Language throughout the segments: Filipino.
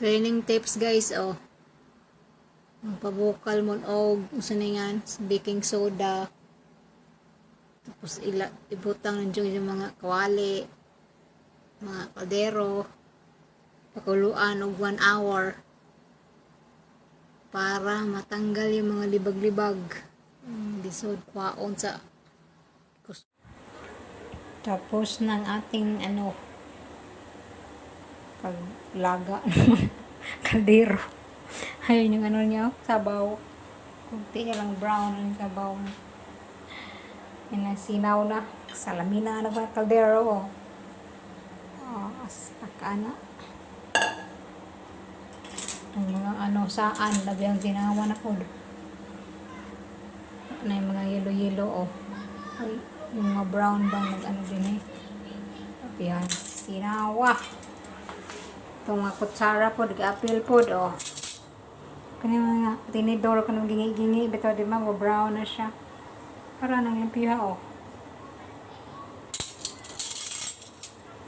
Cleaning tips guys, oh. Magpabukal mo og usa na yan, baking soda. Tapos ila, ibutang nandiyo yung mga kawali, mga kaldero. Pakuluan og 1 hour para matanggal yung mga libag-libag. Mm, Disod kwaon sa tapos ng ating ano paglaga ng kaldero. Ayun yung ano niya, sabaw. Kunti lang brown ang sabaw. Yan na, sinaw na. Salamina na ba kaldero. Oh, oh as akana. Ang mga ano, saan, labi ang ginawa na po. Na yung mga yelo-yelo, oh. Ay, yung mga brown bang nag-ano din eh. Yan, sinawa. Itong mga kutsara po, nag-apil po, oh. Kani mga tinidor ko nung gingi-gingi, bitaw di mga brown na siya. Para nang limpiha, oh.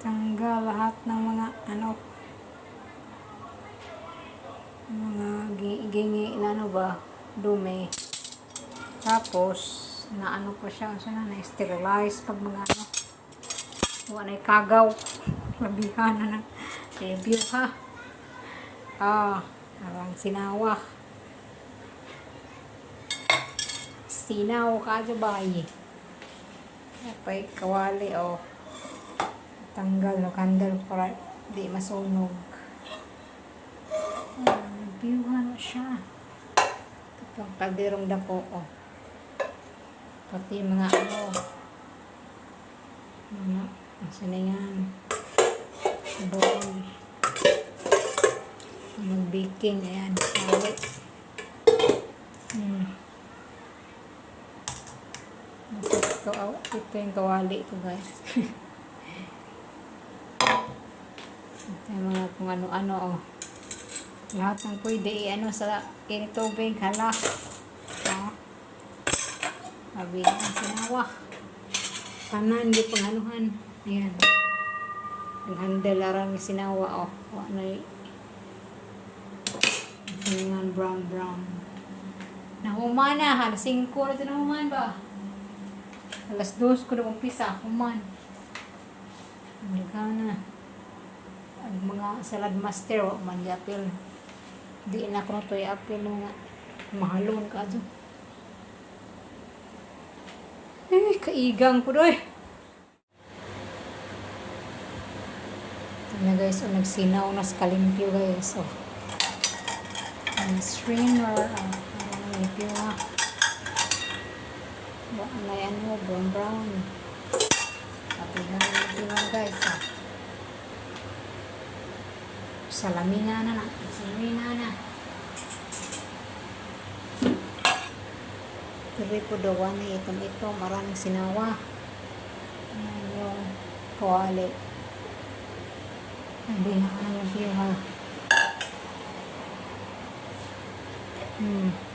Tanggal lahat ng mga ano, mga gi- gingi na ano ba, dumi. Tapos, na ano pa siya, sana na sterilize pag mga ano, wala na kagaw. Labihan na ng review ha. Ah, parang sinawa. Sinaw ka bay. Apay kawali o. Oh. Tanggal no kandal para di masunog. Ah, Biuhan na siya. Itong kalderong dako o. Pati mga ano. Mga, asa na yan. Bowl. Mag-baking. Ayan. Kawit. Hmm. Ito, ito yung kawali ko guys. ito yung mga kung ano-ano oh. Lahat ng pwede i-ano sa kinitubig. Hala. Oh. Sabi ang sinawa. Kanan, di panganuhan. Ayan. Naghandle larang sinawa, oh. Wa na y- Ayan, brown, brown. Nahuman na, halos 5 na ito nahuman ba? Alas 2 ko na umpisa, human. Nagka na. Ang mga salad master, wa man yapil. Di na ko to yapil nga. Mahalon ka dyan. Eh, kaigang po doy. Na guys, oh, nagsinaw na sa guys. Oh. Ang strainer, ah, ang limpyo na. Ba, na mo, brown brown. Pati na limpyo na guys. Ah. Salamina na na. Salamina na. Tuloy po daw na itong ito. Maraming sinawa. Ayan yung kawali. Hindi na yung view ha. Hmm.